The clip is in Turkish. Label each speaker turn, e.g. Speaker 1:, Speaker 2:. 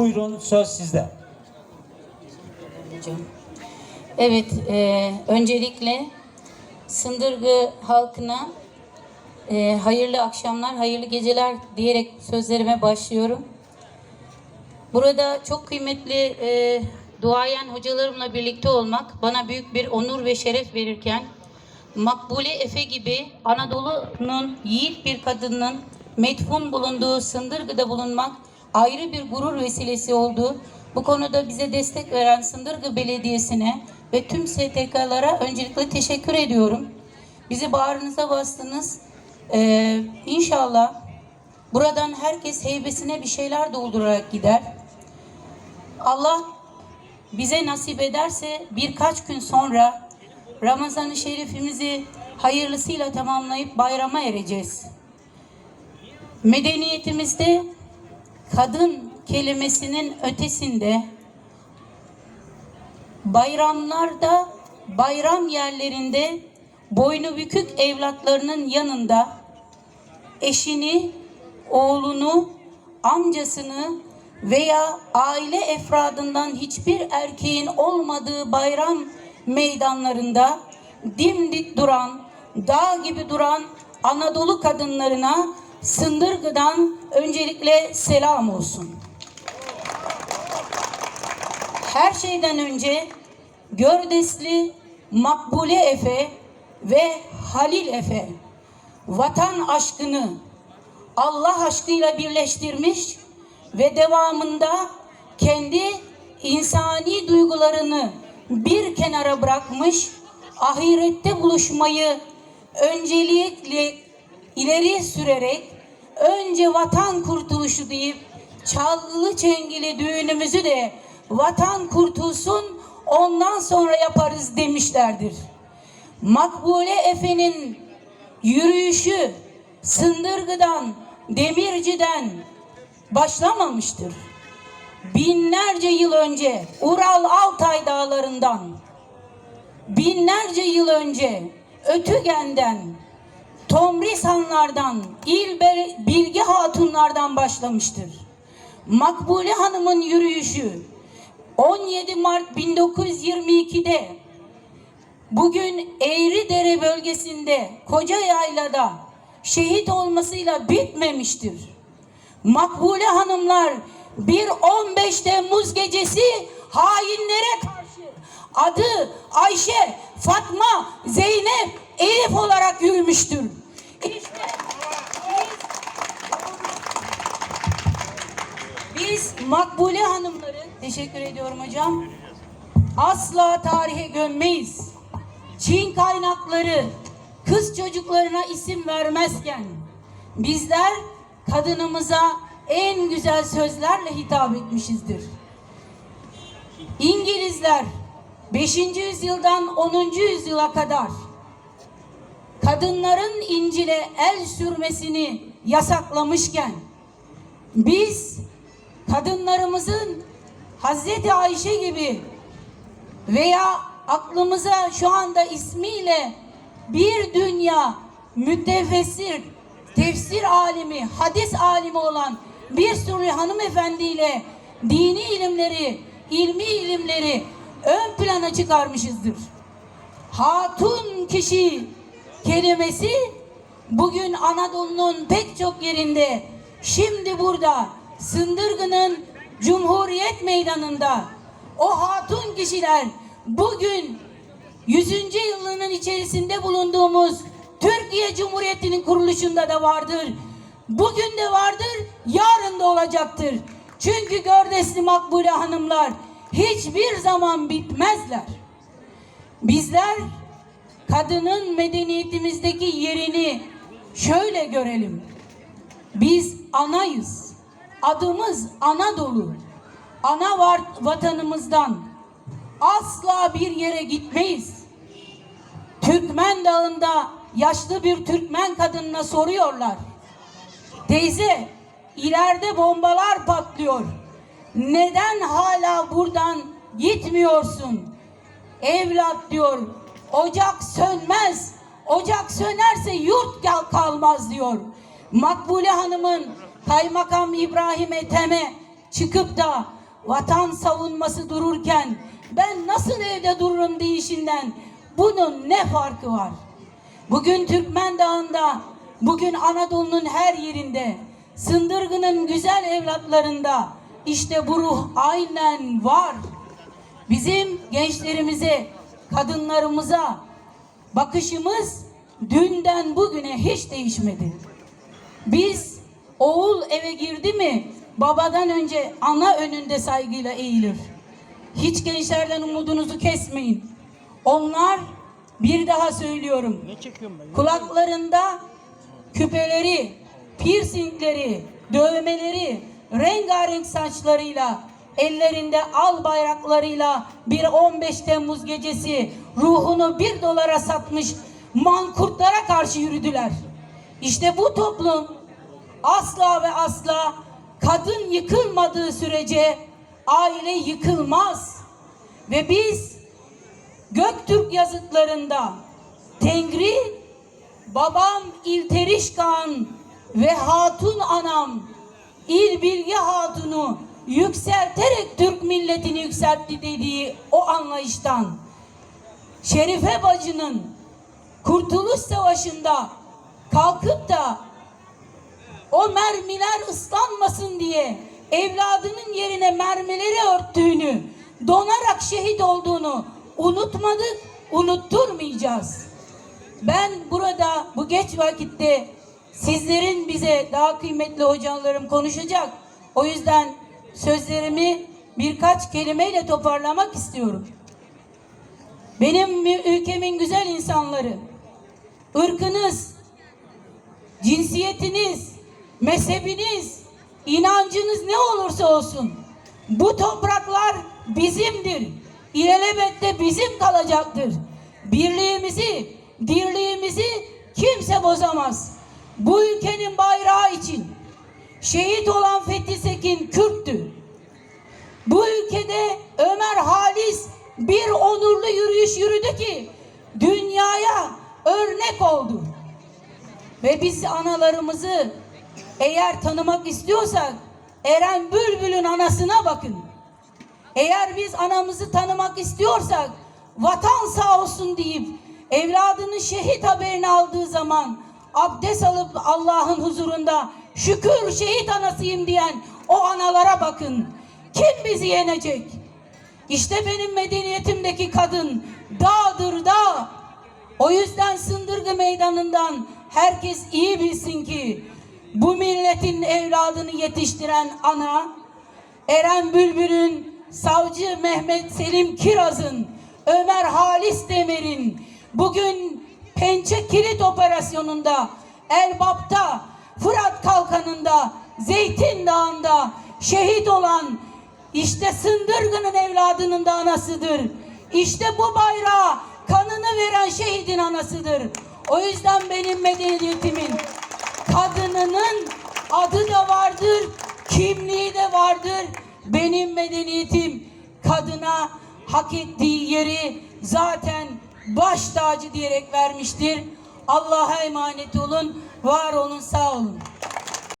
Speaker 1: Buyurun söz sizde.
Speaker 2: Evet, e, öncelikle Sındırgı halkına e, hayırlı akşamlar, hayırlı geceler diyerek sözlerime başlıyorum. Burada çok kıymetli e, duayen hocalarımla birlikte olmak bana büyük bir onur ve şeref verirken Makbule Efe gibi Anadolu'nun yiğit bir kadının metfun bulunduğu Sındırgı'da bulunmak ayrı bir gurur vesilesi oldu. Bu konuda bize destek veren Sındırgı Belediyesi'ne ve tüm STK'lara öncelikle teşekkür ediyorum. Bizi bağrınıza bastınız. Ee, inşallah buradan herkes heybesine bir şeyler doldurarak gider. Allah bize nasip ederse birkaç gün sonra Ramazan-ı Şerifimizi hayırlısıyla tamamlayıp bayrama ereceğiz. Medeniyetimizde kadın kelimesinin ötesinde bayramlarda, bayram yerlerinde boynu bükük evlatlarının yanında eşini, oğlunu, amcasını veya aile efradından hiçbir erkeğin olmadığı bayram meydanlarında dimdik duran, dağ gibi duran Anadolu kadınlarına Sındırgı'dan öncelikle selam olsun. Her şeyden önce Gördesli Makbule Efe ve Halil Efe vatan aşkını Allah aşkıyla birleştirmiş ve devamında kendi insani duygularını bir kenara bırakmış, ahirette buluşmayı öncelikle ileri sürerek önce vatan kurtuluşu deyip çalgılı çengeli düğünümüzü de vatan kurtulsun ondan sonra yaparız demişlerdir. Makbule Efe'nin yürüyüşü Sındırgı'dan, Demirci'den başlamamıştır. Binlerce yıl önce Ural Altay dağlarından, binlerce yıl önce Ötügen'den, Tomrisanlardan, İlber, Bilgi Hatunlardan başlamıştır. Makbule Hanım'ın yürüyüşü 17 Mart 1922'de bugün Eğridere bölgesinde Koca Yayla'da şehit olmasıyla bitmemiştir. Makbule hanımlar bir 15 Temmuz gecesi hainlere karşı adı Ayşe, Fatma, Zeynep, Elif olarak yürümüştür. İşte biz, biz Makbule hanımları teşekkür ediyorum hocam. Asla tarihe gömmeyiz. Çin kaynakları kız çocuklarına isim vermezken bizler kadınımıza en güzel sözlerle hitap etmişizdir. İngilizler 5. yüzyıldan 10. yüzyıla kadar kadınların İncil'e el sürmesini yasaklamışken biz kadınlarımızın Hazreti Ayşe gibi veya aklımıza şu anda ismiyle bir dünya mütefessir, tefsir alimi, hadis alimi olan bir sürü hanımefendiyle dini ilimleri, ilmi ilimleri ön plana çıkarmışızdır. Hatun kişi kelimesi bugün Anadolu'nun pek çok yerinde şimdi burada Sındırgı'nın Cumhuriyet Meydanı'nda o hatun kişiler bugün 100. yılının içerisinde bulunduğumuz Türkiye Cumhuriyeti'nin kuruluşunda da vardır. Bugün de vardır, yarın da olacaktır. Çünkü Gördesli Makbule hanımlar hiçbir zaman bitmezler. Bizler kadının medeniyetimizdeki yerini şöyle görelim. Biz anayız. Adımız Anadolu. Ana vatanımızdan asla bir yere gitmeyiz. Türkmen Dağı'nda yaşlı bir Türkmen kadınına soruyorlar. Teyze ileride bombalar patlıyor. Neden hala buradan gitmiyorsun? Evlat diyor ocak sönmez. Ocak sönerse yurt kalmaz diyor. Makbule Hanım'ın Kaymakam İbrahim Ethem'e çıkıp da vatan savunması dururken ben nasıl evde dururum deyişinden bunun ne farkı var? Bugün Türkmen Dağı'nda, bugün Anadolu'nun her yerinde, Sındırgı'nın güzel evlatlarında işte bu ruh aynen var. Bizim gençlerimize, kadınlarımıza bakışımız dünden bugüne hiç değişmedi. Biz oğul eve girdi mi babadan önce ana önünde saygıyla eğilir. Hiç gençlerden umudunuzu kesmeyin. Onlar bir daha söylüyorum. Kulaklarında küpeleri, piercingleri, dövmeleri, rengarenk saçlarıyla, ellerinde al bayraklarıyla bir 15 Temmuz gecesi ruhunu bir dolara satmış mankurtlara karşı yürüdüler. İşte bu toplum asla ve asla kadın yıkılmadığı sürece aile yıkılmaz. Ve biz Göktürk yazıtlarında Tengri babam İlteriş Kağan ve hatun anam İl Bilge Hatun'u yükselterek Türk milletini yükseltti dediği o anlayıştan Şerife bacının Kurtuluş Savaşı'nda kalkıp da o mermiler ıslanmasın diye evladının yerine mermileri örttüğünü, donarak şehit olduğunu unutmadık, unutturmayacağız. Ben burada bu geç vakitte sizlerin bize daha kıymetli hocalarım konuşacak. O yüzden sözlerimi birkaç kelimeyle toparlamak istiyorum. Benim ülkemin güzel insanları, ırkınız, cinsiyetiniz, mezhebiniz, inancınız ne olursa olsun bu topraklar bizimdir. İlelebette bizim kalacaktır. Birliğimizi, dirliğimizi kimse bozamaz. Bu ülkenin bayrağı için şehit olan Fethi Sekin Kürttü. Bu ülkede Ömer Halis bir onurlu yürüyüş yürüdü ki dünyaya örnek oldu. Ve biz analarımızı eğer tanımak istiyorsak Eren Bülbül'ün anasına bakın. Eğer biz anamızı tanımak istiyorsak vatan sağ olsun deyip evladının şehit haberini aldığı zaman abdest alıp Allah'ın huzurunda şükür şehit anasıyım diyen o analara bakın. Kim bizi yenecek? İşte benim medeniyetimdeki kadın dağdır dağ. O yüzden Sındırgı Meydanı'ndan herkes iyi bilsin ki bu milletin evladını yetiştiren ana Eren Bülbül'ün, Savcı Mehmet Selim Kiraz'ın, Ömer Halis Demir'in bugün Pençe Kilit Operasyonu'nda, Elbap'ta, Kalkanı'nda, Zeytin Dağı'nda şehit olan işte Sındırgı'nın evladının da anasıdır. İşte bu bayrağı kanını veren şehidin anasıdır. O yüzden benim medeniyetimin kadınının adı da vardır, kimliği de vardır. Benim medeniyetim kadına hak ettiği yeri zaten baş tacı diyerek vermiştir. Allah'a emanet olun, var olun, sağ olun.